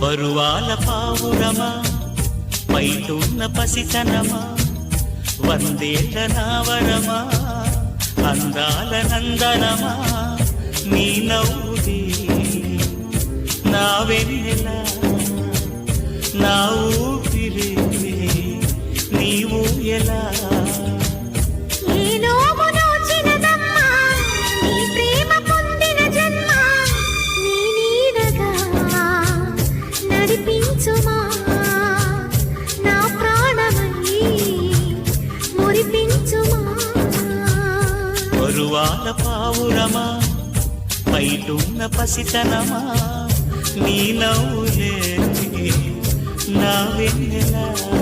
బరువాల పావురమా? పైటున్న పసితనమా? వందేట నావరమా అందాల నందనమా? నీ నవ్వుది నా వెన్నెల నా ఊపిరి నీవు ఎలా పరువాల పావురమా? పైటున్న పసితనమా? నీ నవ్వులే నా వెన్నెలా.